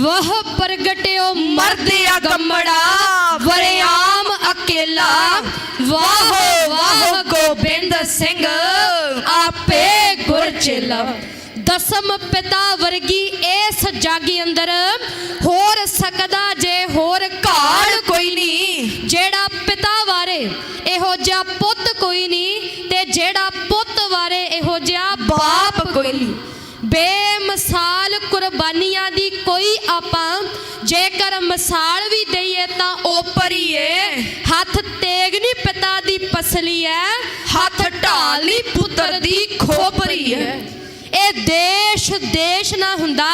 ਵਹ ਪ੍ਰਗਟਿਓ ਮਰਦਿਆ ਗੰਮੜਾ ਵਰਿਆਮ ਅਕੇਲਾ ਵਾਹ ਵਾਹ ਗੋਬਿੰਦ ਸਿੰਘ ਆਪੇ ਗੁਰ ਚੇਲਾ ਦਸਮ ਪਿਤਾ ਵਰਗੀ ਇਸ ਜਾਗੀ ਅੰਦਰ ਹੋਰ ਸਕਦਾ ਜੇ ਹੋਰ ਘਾੜ ਕੋਈ ਨਹੀਂ ਜਿਹੜਾ ਪਿਤਾ ਵਾਰੇ ਇਹੋ ਜਿਹਾ ਪੁੱਤ ਕੋਈ ਨਹੀਂ ਤੇ ਜਿਹੜਾ ਪੁੱਤ ਵਾਰੇ ਇਹੋ ਜਿਹਾ ਬਾਪ ਕੋਈ ਨਹੀਂ ਬੇਮਿਸਾਲ ਕੁਰਬਾਨੀਆਂ ਦੀ ਕੋਈ ਆਪਾਂ ਜੇਕਰ ਮਿਸਾਲ ਵੀ ਦਈਏ ਤਾਂ ਉਪਰ ਏ ਹੱਥ ਤੇਗ ਨਹੀਂ ਪਿਤਾ ਦੀ ਪਸਲੀ ਐ ਹੱਥ ਢਾਲੀ ਪੁੱਤਰ ਦੀ ਖੋਪਰੀ ਐ ਇਹ ਦੇਸ਼ ਦੇਸ਼ ਨਾ ਹੁੰਦਾ,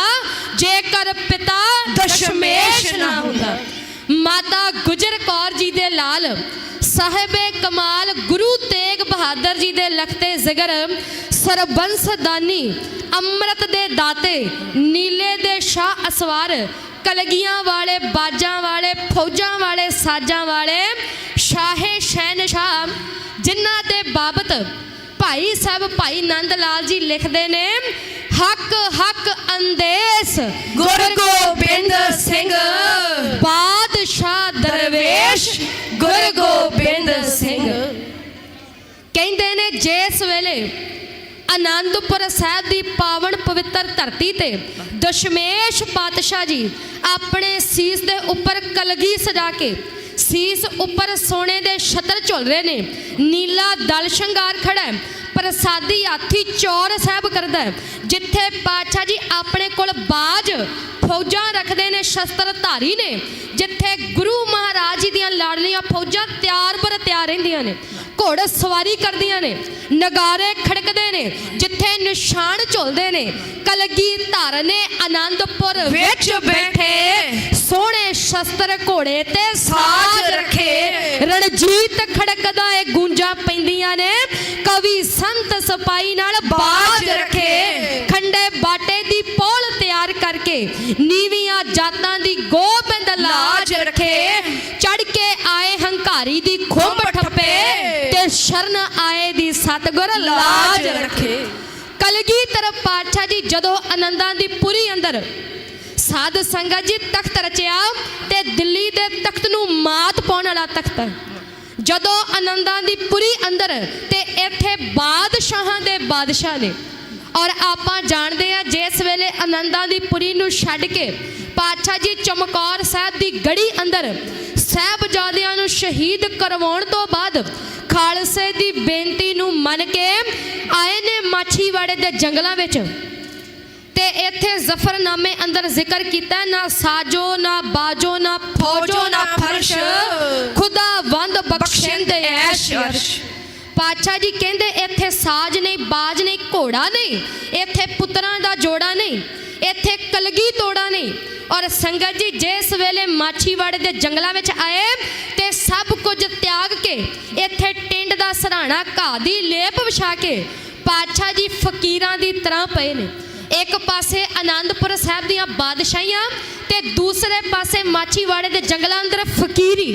ਜੇਕਰ ਪਿਤਾ ਦਸ਼ਮੇਸ਼ ਨਾ ਹੁੰਦਾ। ਮਾਤਾ ਗੁਜਰ ਕੌਰ ਜੀ ਦੇ ਲਾਲ, ਸਾਹਿਬੇ ਕਮਾਲ ਗੁਰੂ ਤੇਗ ਬਹਾਦਰ ਜੀ ਦੇ ਲਖਤੇ ਜ਼ਿਗਰ ਸਰਬੰਸ ਦਾਨੀ ਅੰਮ੍ਰਿਤ ਦੇ ਦਾਤੇ, ਨੀਲੇ ਦੇ ਸ਼ਾਹ ਅਸਵਾਰ, ਕਲਗੀਆਂ ਵਾਲੇ, ਬਾਜਾਂ ਵਾਲੇ, ਫੌਜਾਂ ਵਾਲੇ, ਸਾਜਾਂ ਵਾਲੇ ਸ਼ਾਹੇ ਸ਼ਹਿਨਸ਼ਾਹ, ਜਿਨ੍ਹਾਂ ਦੇ ਬਾਬਤ ਭਾਈ ਸਾਹਿਬ ਭਾਈ ਨੰਦ ਲਾਲ ਜੀ ਲਿਖਦੇ ਨੇ, ਹੱਕ ਹੱਕ ਅੰਦੇਸ, ਗੁਰ ਗੋਬਿੰਦ ਸਿੰਘ, ਬਾਦਸ਼ਾਹ ਦਰਵੇਸ਼, ਗੁਰ ਗੋਬਿੰਦ ਸਿੰਘ। ਕਹਿੰਦੇ ਨੇ ਜਿਸ ਵੇਲੇ ਆਨੰਦਪੁਰ ਸਾਹਿਬ ਦੀ ਪਾਵਨ ਪਵਿੱਤਰ ਧਰਤੀ ਤੇ ਦਸ਼ਮੇਸ਼ ਪਾਤਸ਼ਾਹ ਜੀ ਆਪਣੇ ਸੀਸ ਦੇ ਉੱਪਰ ਕਲਗੀ ਸਜਾ ਕੇ ਸੀਸ ਉੱਪਰ ਸੋਨੇ ਦੇ ਛਤਰ ਝੁਲ ਰਹੇ ਨੇ। ਨੀਲਾ ਦਲ ਸ਼ਿੰਗਾਰ ਖੜਾ ਹੈ। ਪ੍ਰਸਾਦੀ ਹਾਥੀ ਚੌਰ ਸਾਹਿਬ ਕਰਦਾ ਹੈ। ਜਿੱਥੇ ਪਾਤਸ਼ਾਹ ਜੀ ਆਪਣੇ ਕੋਲ ਬਾਜ, ਫੌਜਾਂ ਰੱਖਦੇ ਨੇ ਸ਼ਸਤਰ ਧਾਰੀ ਨੇ। ਜਿੱਥੇ ਗੁਰੂ ਮਹਾਰਾਜ ਜੀ ਦੀਆਂ ਲਾੜਲੀਆਂ ਫੌਜਾਂ ਤਿਆਰ ਬਰ ਤਿਆਰ ਰਹਿੰਦੀਆਂ ਨੇ। ਘੋੜ ਸਵਾਰੀ ਕਰਦੀਆਂ ਨੇ, ਨਗਾਰੇ ਖੜਕਦੇ ਨੇ, ਜਿੱਥੇ ਨਿਸ਼ਾਨ ਝੁਲਦੇ ਨੇ ਕਲਗੀ ਧਰ ਆਨੰਦਪੁਰ ਵਿੱਚ ਬੈਠੇ, ਸੋਹਣੇ ਸ਼ਸਤਰ ਘੋੜੇ ਤੇ ਸਾਜ ਰੱਖੇ, ਰਣਜੀਤ ਖੜਕਦਾ ਏ, ਗੂੰਜਾਂ ਪੈਂਦੀਆਂ ਨੇ, ਕਵੀ ਸੰਤ ਸਪਾਈ ਨਾਲ ਬਾਜ ਰੱਖੇ, ਖੰਡੇ ਬਾਟੇ ਦੀ ਪੋਲ ਤਿਆਰ ਕਰਕੇ, ਨੀਵੀਆਂ ਜਾਤਾਂ ਦੀ ਗੋਬਿੰਦ ਲਾਜ ਰੱਖੇ ਚੜ ਕੇ ਆਏ ਹੰਕਾਰੀ ਦੀ ਖੁੰਬ ਠੱਪੇ ਸ਼ਰਨ ਆਏ ਦੀ ਸਤਗੁਰ ਲਾਜ ਰੱਖੇ। ਕਲਗੀਧਰ ਪਾਤਸ਼ਾਹ ਜੀ ਜਦੋਂ ਆਨੰਦਾਂ ਦੀ ਪੁਰੀ ਅੰਦਰ ਸਾਧ ਸੰਗਤ ਜੀ ਤਖਤ ਰਚਿਆ ਤੇ ਦਿੱਲੀ ਦੇ ਤਖਤ ਨੂੰ ਮਾਤ ਪਾਉਣ ਵਾਲਾ ਤਖਤ ਹੈ। ਜਦੋਂ ਆਨੰਦਾਂ ਦੀ ਪੁਰੀ ਅੰਦਰ ਤੇ ਇੱਥੇ ਬਾਦਸ਼ਾਹਾਂ ਦੇ ਬਾਦਸ਼ਾਹ ਨੇ ਔਰ ਆਪਾਂ ਜਾਣਦੇ ਆ ਜਿਸ ਵੇਲੇ ਆਨੰਦਾਂ ਦੀ ਪੁਰੀ ਨੂੰ ਛੱਡ ਕੇ ਪਾਤਸ਼ਾਹ ਜੀ ਚਮਕੌਰ ਸਾਹਿਬ ਦੀ ਗੜੀ ਅੰਦਰ ਸਾਹਿਬਜ਼ਾਦਿਆਂ ਨੂੰ ਸ਼ਹੀਦ ਕਰਵਾਉਣ ਤੋਂ ਬਾਅਦ ਖਾਲਸੇ ਦੀ ਬੇਨਤੀ ਨੂੰ ਮੰਨ ਕੇ ਆਏ ਨੇ ਮਾਛੀਵਾੜੇ ਦੇ ਜੰਗਲਾਂ ਵਿੱਚ। ਤੇ ਇੱਥੇ ਜ਼ਫਰਨਾਮੇ ਅੰਦਰ ਜ਼ਿਕਰ ਕੀਤਾ ਨਾ ਸਾਜੋ ਨਾ ਬਾਜੋ ਨਾ ਫੌਜੋ ਨਾ ਫਰਸ਼। ਖੁਦਾ ਵੰਦ ਬਖਸ਼ਿੰਦੇ ਐਸ਼। ਅਰਸ਼। ਪਾਤਸ਼ਾਹ ਜੀ ਕਹਿੰਦੇ ਇੱਥੇ ਸਾਜ ਨਹੀਂ ਬਾਜ ਨਹੀਂ ਘੋੜਾ ਨਹੀਂ ਇੱਥੇ ਪੁੱਤਰਾਂ ਦਾ ਜੋੜਾ ਨਹੀਂ। ਇੱਥੇ ਕਲਗੀ ਤੋੜਾ ਨਹੀਂ। ਔਰ ਸੰਗਤ ਜੀ, ਜਿਸ ਵੇਲੇ ਮਾਛੀਵਾੜੇ ਦੇ ਜੰਗਲਾਂ ਵਿੱਚ ਆਏ ਤੇ ਸਭ ਕੁਝ ਤਿਆਗ ਕੇ ਇੱਥੇ ਟਿੰਡ ਦਾ ਸਰਾਣਾ, ਘਾਹ ਦੀ ਲੇਪ ਵਿਛਾ ਕੇ ਪਾਤਸ਼ਾਹ ਜੀ ਫਕੀਰਾਂ ਦੀ ਤਰ੍ਹਾਂ ਪਏ ਨੇ। ਇੱਕ ਪਾਸੇ ਆਨੰਦਪੁਰ ਸਾਹਿਬ ਦੀਆਂ ਬਾਦਸ਼ਾਹੀਆਂ ਤੇ ਦੂਸਰੇ ਪਾਸੇ ਮਾਛੀਵਾੜੇ ਦੇ ਜੰਗਲਾਂ ਅੰਦਰ ਫਕੀਰੀ।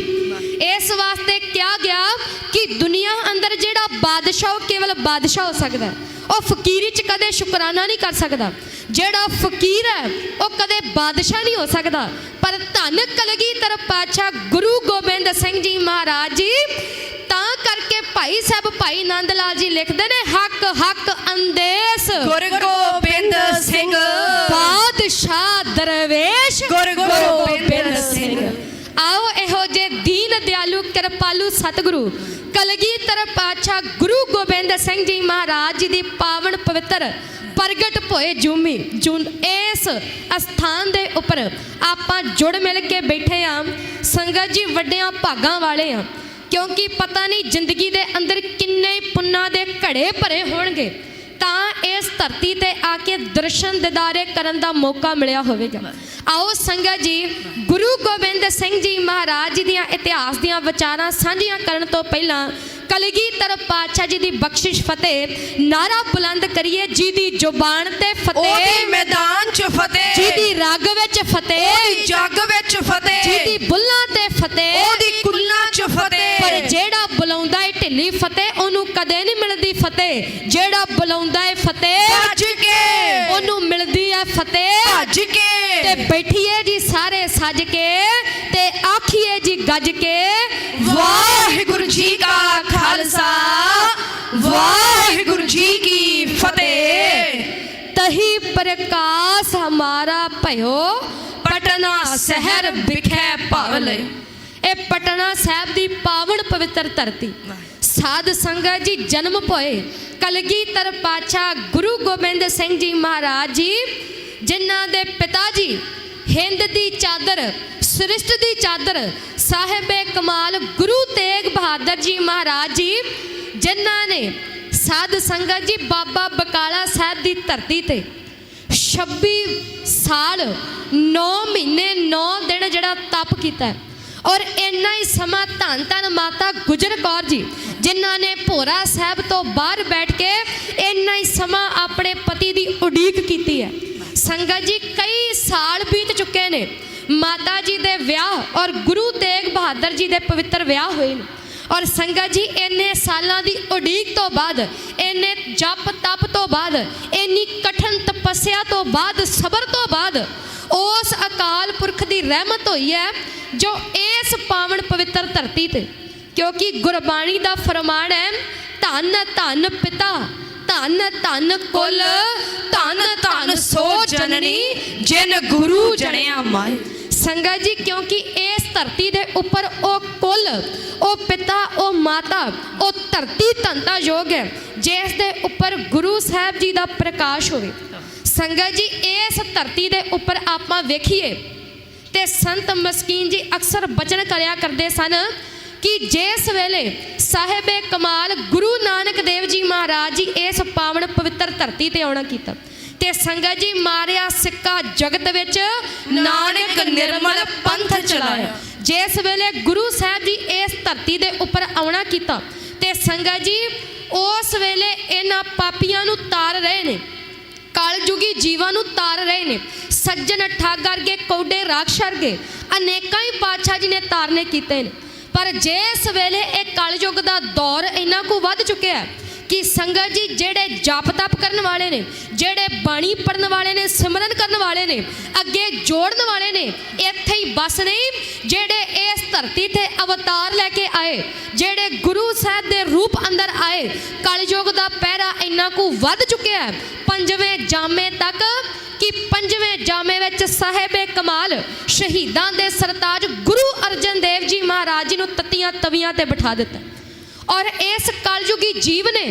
ਇਸ ਵਾਸਤੇ ਕਿਹਾ ਗਿਆ ਕਿ ਦੁਨੀਆ ਅੰਦਰ ਜਿਹੜਾ ਬਾਦਸ਼ਾਹ ਉਹ ਕੇਵਲ ਬਾਦਸ਼ਾਹ ਹੋ ਸਕਦਾ। ਉਹ ਫਕੀਰੀ ਚ ਕਦੇ ਸ਼ੁਕਰਾਨਾ ਨਹੀਂ ਕਰ ਸਕਦਾ। ਜਿਹੜਾ ਫਕੀਰ ਹੈ ਉਹ ਕਦੇ ਬਾਦਸ਼ਾਹ ਨਹੀਂ ਹੋ ਸਕਦਾ। ਪਰ ਧੰਨ ਕਲਗੀਧਰ ਪਾਤਸ਼ਾਹ ਗੁਰੂ ਗੋਬਿੰਦ ਸਿੰਘ ਜੀ ਮਹਾਰਾਜ ਜੀ ਤਾਂ ਕਰਕੇ ਭਾਈ ਸਾਹਿਬ ਭਾਈ ਨੰਦ ਲਾਲ ਜੀ ਲਿਖਦੇ ਨੇ ਹੱਕ ਹੱਕ ਅੰਦੇਸ। ਗੁਰ ਗੋਬਿੰਦ ਸਿੰਘ। ਬਾਦਸ਼ਾਹ ਦਰਵੇਸ਼ ਗੁਰ ਗੋਬਿੰਦ ਸਿੰਘ। ਆਓ ਇਹੋ ਜੇ ਦੀਨ ਦਿਆਲੂ ਸਤਿਗੁਰੂ। ਕਲਗੀਧਰ ਪਾਤਸ਼ਾਹ ਗੁਰੂ ਗੋਬਿੰਦ ਸਿੰਘ ਜੀ ਮਹਾਰਾਜ ਜੀ ਦੀ ਪਾਵਨ ਪਵਿੱਤਰ ਪ੍ਰਗਟ ਭੋਏ ਜੂਮੀ ਜੂਨ ਇਸ ਅਸਥਾਨ ਦੇ ਉੱਪਰ ਆਪਾਂ ਜੁੜ ਮਿਲ ਕੇ ਬੈਠੇ ਆ। ਸੰਗਤ ਜੀ ਵੱਡਿਆਂ ਭਾਗਾਂ ਵਾਲੇ ਆ। ਕਿਉਂਕਿ ਪਤਾ ਨਹੀਂ ਜ਼ਿੰਦਗੀ ਦੇ ਅੰਦਰ ਕਿੰਨੇ ਪੁੰਨਾਂ ਦੇ ਘੜੇ ਭਰੇ ਹੋਣਗੇ। ਤਾਂ ਇਸ ਧਰਤੀ ਤੇ ਆ ਕੇ ਦਰਸ਼ਨ ਦਿਦਾਰੇ ਕਰਨ ਦਾ ਮੌਕਾ ਮਿਲਿਆ ਹੋਵੇਗਾ। ਆਓ ਸੰਗਤ ਜੀ ਗੁਰੂ ਗੋਬਿੰਦ ਸਿੰਘ ਜੀ ਮਹਾਰਾਜ ਜੀ ਦੀਆਂ ਇਤਿਹਾਸ ਦੀਆਂ ਵਿਚਾਰਾਂ ਸਾਂਝੀਆਂ ਕਰਨ ਤੋਂ ਪਹਿਲਾਂ ਕਲਗੀਧਰ ਪਾਤਸ਼ਾਹ ਜੀ ਦੀ ਬਖਸ਼ਿਸ਼ ਫਤਿਹ ਨਾਰਾ ਬੁਲੰਦ ਕਰੀਏ ਜੀ ਦੀ ਜ਼ੁਬਾਨ ਤੇ ਉਹਦੀ ਫਤਿਹ ਮੈਦਾਨ ਚ ਫਤਿਹ ਜੀ ਦੀ ਰਗ ਵਿੱਚ ਉਹਦੀ ਫਤਿਹ ਜੱਗ ਵਿੱਚ ਜੀ ਫਤਿਹ। ਦੀ ਬੁੱਲਾਂ ਤੇ ਫਤਿਹ ਉਹਦੀ ਕੁੱਲਾਂ ਚ ਪਰ ਫਤਿਹ। ਜਿਹੜਾ ਬੁਲਾਉਂਦਾ ਏ ਢਿੱਲ ਫਤਿਹ ਉਹਨੂੰ ਕਦੇ ਨਹੀਂ ਮਿਲਦੀ ਫਤਿਹ। ਜਿਹੜਾ ਬੁਲਾਉਂਦਾ ਏ ਫਤਿਹ ਭੱਜ ਕੇ। ਉਹਨੂੰ ਮਿਲਦੀ ਹੈ ਫਤਿਹ। ਭੱਜ ਤੇ ਕੇ ਬੈਠੀਏ ਜੀ ਸਾਰੇ ਸੱਜ ਕੇ ਤੇ ਆਖੀਏ ਜੀ ਗੱਜ ਕੇ ਵਾਹਿਗੁਰੂ ਜੀ ਕਾ ਖਾਲਸਾ ਵਾਹਿਗੁਰੂ ਜੀ ਕੀ ਫਤਿਹ। ਤਹੀ ਪ੍ਰਕਾਸ਼ ਹਮਾਰਾ ਭਇਓ ਪਟਨਾ ਸ਼ਹਿਰ ਵਿਖੇ ਭਵਲ ਇਹ ਪਟਨਾ ਸਾਹਿਬ ਦੀ ਪਾਵਨ ਪਵਿੱਤਰ ਧਰਤੀ। ਸਾਧ ਸੰਗਤ ਜੀ, ਜਨਮ ਪੋਏ ਕਲਗੀਧਰ ਪਾਤਸ਼ਾਹ ਗੁਰੂ ਗੋਬਿੰਦ ਸਿੰਘ ਜੀ ਮਹਾਰਾਜ ਜੀ, ਜਿਨ੍ਹਾਂ ਦੇ ਪਿਤਾ ਜੀ ਹਿੰਦ ਦੀ ਚਾਦਰ, ਸ੍ਰਿਸ਼ਟ ਦੀ ਚਾਦਰ, ਸਾਹਿਬੇ ਕਮਾਲ ਗੁਰੂ ਤੇਗ ਬਹਾਦਰ ਜੀ ਮਹਾਰਾਜ ਜੀ, ਜਿਨ੍ਹਾਂ ਨੇ ਸਾਧ ਸੰਗਤ ਜੀ ਬਾਬਾ ਬਕਾਲਾ ਸਾਹਿਬ ਦੀ ਧਰਤੀ ਤੇ 26 ਸਾਲ 9 ਮਹੀਨੇ 9 ਦਿਨ ਜਿਹੜਾ ਤਪ ਕੀਤਾ ਔਰ ਇੰਨਾ ਹੀ ਸਮਾਂ ਧੰਨ ਧੰਨ ਮਾਤਾ ਗੁਜਰ ਕੌਰ ਜੀ, ਜਿਨ੍ਹਾਂ ਨੇ ਭੋਰਾ ਸਾਹਿਬ ਤੋਂ ਬਾਹਰ ਬੈਠ ਕੇ ਇੰਨਾ ਹੀ ਸਮਾਂ ਆਪਣੇ ਪਤੀ ਦੀ ਉਡੀਕ ਕੀਤੀ ਹੈ। ਸੰਗਤ ਜੀ, ਕਈ ਸਾਲ ਬੀਤ ਚੁੱਕੇ ਨੇ। ਮਾਤਾ ਜੀ ਦੇ ਵਿਆਹ ਔਰ ਗੁਰੂ ਤੇਗ ਬਹਾਦਰ ਜੀ ਦੇ ਪਵਿੱਤਰ ਵਿਆਹ ਹੋਏ ਨੇ। ਔਰ ਸੰਗਤ ਜੀ, ਇੰਨੇ ਸਾਲਾਂ ਦੀ ਉਡੀਕ ਤੋਂ ਬਾਅਦ, ਇੰਨੇ ਜਪ ਤਪ ਤੋਂ ਬਾਅਦ, ਇੰਨੀ ਕਠਨ ਤਪੱਸਿਆ ਤੋਂ ਬਾਅਦ, ਸਬਰ ਤੋਂ ਬਾਅਦ ਉਸ ਅਕਾਲ ਪੁਰਖ ਦੀ ਰਹਿਮਤ ਹੋਈ ਹੈ, ਜੋ ਇਸ ਪਾਵਨ ਪਵਿੱਤਰ ਧਰਤੀ ਤੇ। ਕਿਉਂਕਿ ਗੁਰਬਾਣੀ ਦਾ ਫਰਮਾਨ ਹੈ, ਧੰਨ ਧੰਨ ਪਿਤਾ, ਧੰਨ ਧੰਨ ਕੁਲ, ਧੰਨ ਧੰਨ ਸੋ ਜਨਨੀ, ਜਿਨ ਗੁਰੂ ਜਣਿਆ ਮਾਏ। ਸੰਗਤ ਜੀ, ਕਿਉਂਕਿ ਇਸ ਧਰਤੀ ਦੇ ਉੱਪਰ ਉਹ ਕੁੱਲ, ਉਹ ਪਿਤਾ, ਉਹ ਮਾਤਾ, ਉਹ ਧਰਤੀ ਧੰਤਾ ਯੋਗ ਹੈ, ਜਿਸ ਦੇ ਉੱਪਰ ਗੁਰੂ ਸਾਹਿਬ ਜੀ ਦਾ ਪ੍ਰਕਾਸ਼ ਹੋਵੇ। ਸੰਗਤ ਜੀ, ਇਸ ਧਰਤੀ ਦੇ ਉੱਪਰ ਆਪਾਂ ਵੇਖੀਏ ਤੇ ਸੰਤ ਮਸਕੀਨ ਜੀ ਅਕਸਰ ਬਚਨ ਕਰਿਆ ਕਰਦੇ ਸਨ ਕਿ ਜਿਸ ਵੇਲੇ ਸਾਹਿਬੇ ਕਮਾਲ ਗੁਰੂ ਨਾਨਕ ਦੇਵ ਜੀ ਮਹਾਰਾਜ ਜੀ ਇਸ ਪਾਵਨ ਪਵਿੱਤਰ ਧਰਤੀ ਤੇ ਆਉਣਾ ਕੀਤਾ ਤੇ ਸੰਗਤ ਜੀ ਮਾਰਿਆ ਸਿੱਕਾ ਜਗਤ ਵਿੱਚ, ਨਾਨਕ ਨਿਰਮਲ ਪੰਥ ਚਲਾਇਆ। ਜਿਸ ਵੇਲੇ ਗੁਰੂ ਸਾਹਿਬ ਜੀ ਇਸ ਧਰਤੀ ਦੇ ਉੱਪਰ ਆਉਣਾ ਕੀਤਾ ਤੇ ਸੰਗਤ ਜੀ ਉਸ ਵੇਲੇ ਇਹਨਾਂ ਪਾਪੀਆਂ ਨੂੰ ਤਾਰ ਰਹੇ ਨੇ। ਕਲਯੁਗੀ ਜੀਵਾਂ ਨੂੰ ਤਾਰ ਰਹੇ ਨੇ। ਸੱਜਣ ਠੱਗ ਵਰਗੇ ਕੌਡੇ ਰਾਖਸ਼ ਵਰਗੇ ਅਨੇਕਾਂ ਹੀ ਪਾਤਸ਼ਾਹ ਜੀ ਨੇ ਤਾਰਨੇ ਕੀਤੇ ਨੇ। ਪਰ ਜੇ ਇਸ ਵੇਲੇ ਇਹ ਕਲਯੁਗ ਦਾ ਦੌਰ ਇੰਨਾ ਕੁ ਵੱਧ ਚੁੱਕਿਆ ਹੈ ਕਿ ਸੰਗਤ ਜੀ ਜਿਹੜੇ ਜਪ ਤਪ ਕਰਨ ਵਾਲੇ ਨੇ, ਜਿਹੜੇ ਬਾਣੀ ਪੜਨ ਵਾਲੇ ਨੇ, ਸਿਮਰਨ ਕਰਨ ਵਾਲੇ ਨੇ, ਅੱਗੇ ਜੋੜਨ ਵਾਲੇ ਨੇ, ਇੱਥੇ ਹੀ ਬਸ ਨਹੀਂ, ਜਿਹੜੇ ਇਸ ਧਰਤੀ ਤੇ ਅਵਤਾਰ ਲੈ ਕੇ ਆਏ, ਜਿਹੜੇ ਗੁਰੂ ਸਾਹਿਬ ਦੇ ਰੂਪ ਅੰਦਰ ਆਏ, ਕਲਯੁਗ ਦਾ ਪਹਿਰਾ ਇੰਨਾ ਕੁ ਵੱਧ ਚੁੱਕਿਆ ਹੈ, ਪੰਜਵੇਂ ਜਾਮੇ ਤੱਕ ਕਿ ਪੰਜਵੇਂ ਜਾਮੇ ਵਿੱਚ ਸਾਹਿਬੇ ਕਮਾਲ, ਸ਼ਹੀਦਾਂ ਦੇ ਸਰਤਾਜ ਗੁਰੂ ਅਰਜਨ ਦੇਵ ਜੀ ਮਹਾਰਾਜ ਜੀ ਨੂੰ ਤਤੀਆਂ ਤਵੀਆਂ ਤੇ ਬਿਠਾ ਦਿੱਤਾ। ਔਰ ਇਸ ਕਲਯੁਗੀ ਜੀਵ ਨੇ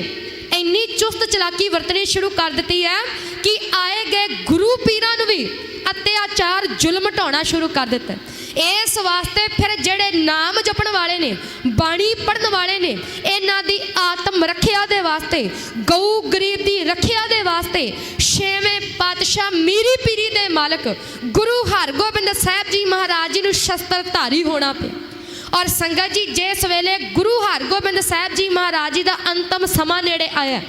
ਇੰਨੀ ਚੁਸਤ ਚਲਾਕੀ ਵਰਤਣੀ ਸ਼ੁਰੂ ਕਰ ਦਿੱਤੀ ਹੈ ਕਿ ਆਏ ਗਏ ਗੁਰੂ ਪੀਰਾਂ ਨੂੰ ਵੀ ਅਤਿਆਚਾਰ ਜ਼ੁਲਮ ਢਾਉਣਾ ਸ਼ੁਰੂ ਕਰ ਦਿੱਤਾ ਇਸ ਵਾਸਤੇ ਫਿਰ ਜਿਹੜੇ ਨਾਮ ਜਪਣ ਵਾਲੇ ਨੇ, ਬਾਣੀ ਪੜਨ ਵਾਲੇ ਨੇ, ਇਹਨਾਂ ਦੀ ਆਤਮ ਰੱਖਿਆ ਦੇ ਵਾਸਤੇ, ਗਊ ਗਰੀਬ ਦੀ ਰੱਖਿਆ ਦੇ ਵਾਸਤੇ ਛੇਵੇਂ ਪਾਤਸ਼ਾਹ ਮੀਰੀ ਪੀਰੀ ਦੇ ਮਾਲਕ ਗੁਰੂ ਹਰਗੋਬਿੰਦ ਸਾਹਿਬ ਜੀ ਮਹਾਰਾਜ ਜੀ ਨੂੰ ਸ਼ਸਤਰ ਧਾਰੀ ਹੋਣਾ ਪਿਆ। ਔਰ ਸੰਗਤ ਜੀ ਜਿਸ ਵੇਲੇ ਗੁਰੂ ਹਰਗੋਬਿੰਦ ਸਾਹਿਬ ਜੀ ਮਹਾਰਾਜ ਜੀ ਦਾ ਅੰਤਮ ਸਮਾਂ ਨੇੜੇ ਆਇਆ